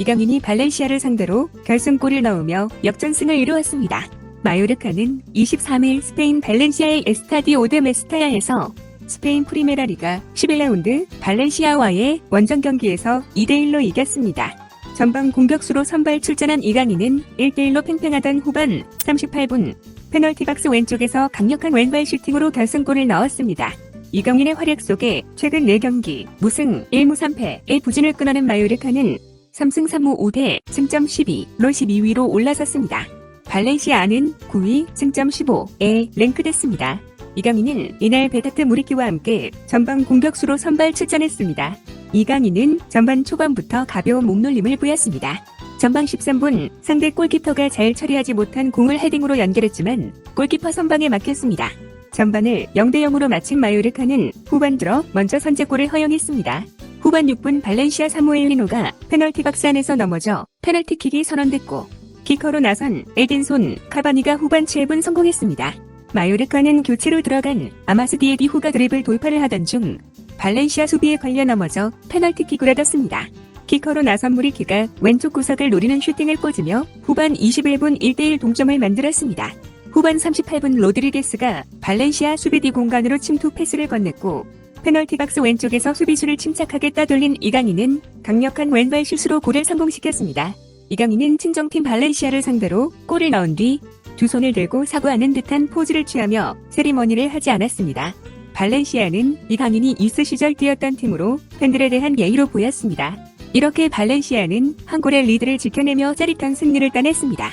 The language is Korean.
이강인이 발렌시아를 상대로 결승골을 넣으며 역전승을 이루었습니다. 마요르카는 23일 스페인 발렌시아의 에스타디오 데 메스타야에서 스페인 프리메라 리가 11라운드 발렌시아와의 원정 경기에서 2대1로 이겼습니다. 전방 공격수로 선발 출전한 이강인은 1대1로 팽팽하던 후반 38분 페널티 박스 왼쪽에서 강력한 왼발 슈팅으로 결승골을 넣었습니다. 이강인의 활약 속에 최근 4경기 무승 1무 3패의 부진을 끊어낸 마요르카는 3승 3무 5대 승점 12로 12위로 올라섰습니다. 발렌시아는 9위 승점 15에 랭크됐습니다. 이강인은 이날 베타트 무리키와 함께 전방 공격수로 선발 출전했습니다. 이강인은 전반 초반부터 가벼운 몸놀림을 보였습니다. 전방 13분 상대 골키퍼가 잘 처리하지 못한 공을 헤딩으로 연결했지만 골키퍼 선방에 막혔습니다. 전반을 0대 0으로 마친 마요르카는 후반 들어 먼저 선제골을 허용했습니다. 후반 6분 발렌시아 사무엘 리노가 페널티 박스 안에서 넘어져 페널티킥이 선언됐고 키커로 나선 에딘손 카바니가 후반 7분 성공했습니다. 마요르카는 교체로 들어간 아마스 디에비후가 드립을 돌파를 하던 중 발렌시아 수비에 걸려 넘어져 페널티킥을 얻었습니다. 키커로 나선 무리키가 왼쪽 구석을 노리는 슈팅을 꽂으며 후반 21분 1대1 동점을 만들었습니다. 후반 38분 로드리게스가 발렌시아 수비디 공간으로 침투 패스를 건넸고 페널티 박스 왼쪽에서 수비수를 침착하게 따돌린 이강인은 강력한 왼발 슛으로 골을 성공시켰습니다. 이강인은 친정팀 발렌시아를 상대로 골을 넣은 뒤 두 손을 들고 사과하는 듯한 포즈를 취하며 세리머니를 하지 않았습니다. 발렌시아는 이강인이 이스 시절 뛰었던 팀으로 팬들에 대한 예의로 보였습니다. 이렇게 발렌시아는 한 골의 리드를 지켜내며 짜릿한 승리를 따냈습니다.